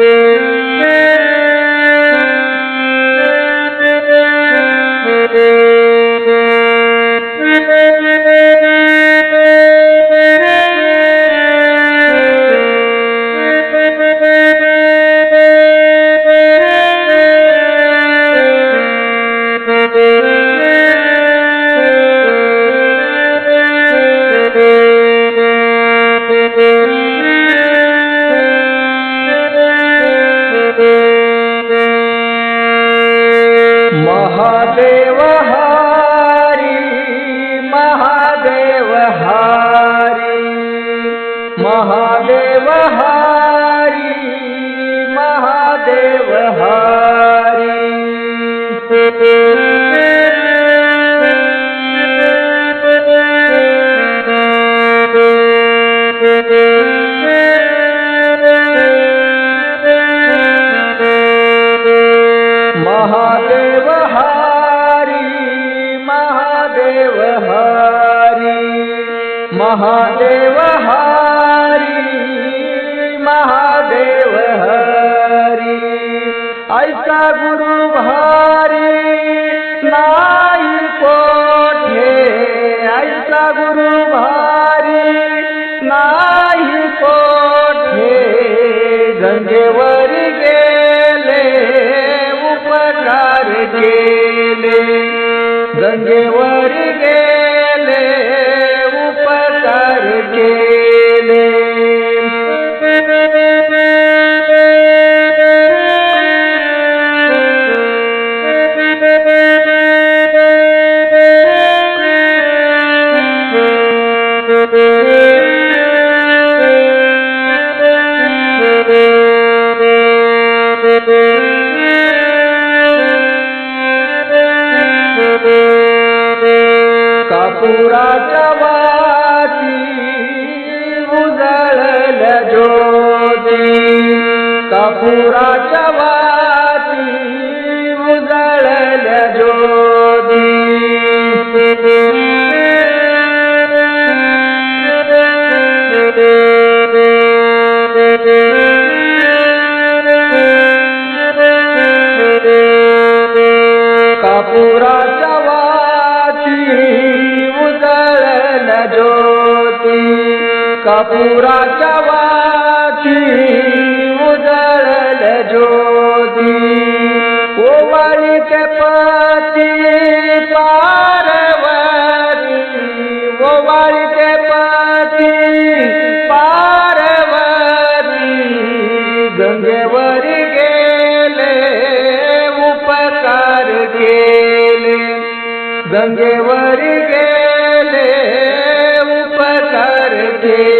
Yeah. Mahadev हारी महादेव हारी महादेव हारी महादेव हारी महादेव हारी। ऐसा गुरु भारी नाही कोठे? ऐसा गुरु भारी नाही कोठे? गंगेवर गेले उपकार केले। गंगेवर গেলে ڪپورا چوي ادڙ جو ڪپور چوي ٻڌل جو ڪپورا چوي उजळल्या ज्योती. ओवाळी ते पती पार्वती. ओवाळी ते पती पार्वती. गंगेवर गेले उपकार केले. गंगेवर गेले उपकार केले.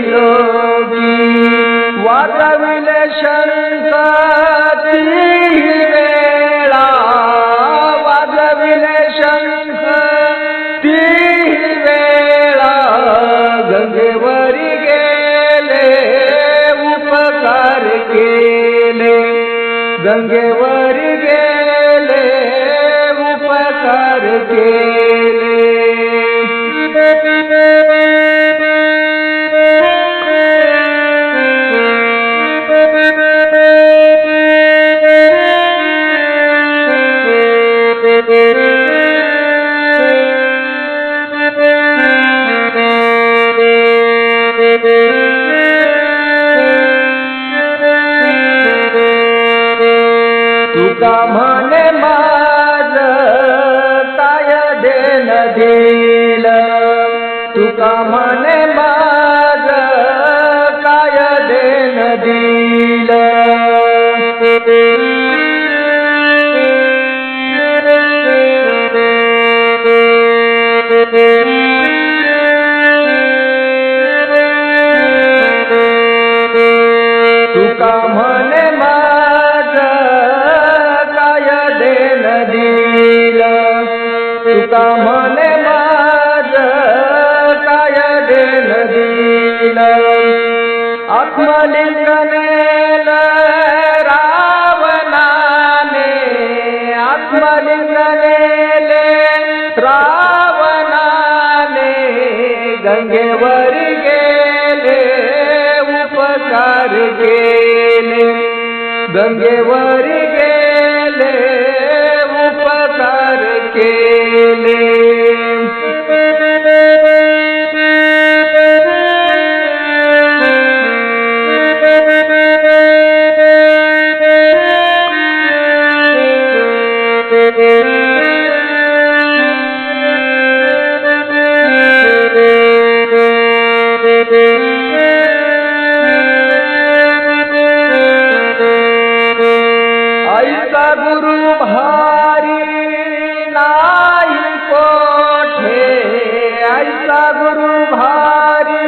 लोकी वाजविले शंख वेळा। वाजविले शंख ती वेळा। गंगेवरी गेले उपकार केले। गंगेवरी गेले उपकार केले। म्हणे माझ काय देन दिल तुका म्हणे तुका म्हणे माझ काय देन दिल आत्मलिंगने रावणाने आत्मलिंगने रावणाने गंगेवर गेले उपकार गेले गंगेवर गेले उपकार केले. ऐसा गुरु भारी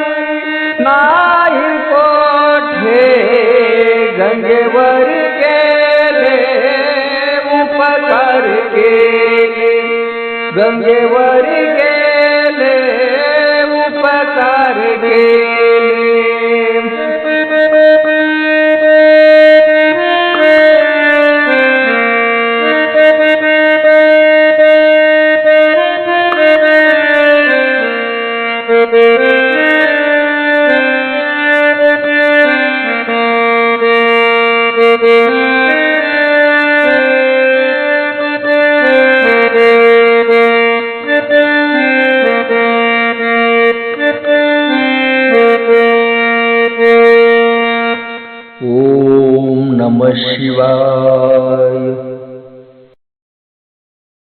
नाही कोठे? गंगेवर गेले उपकार केले गंगेवर गेले उपकार केले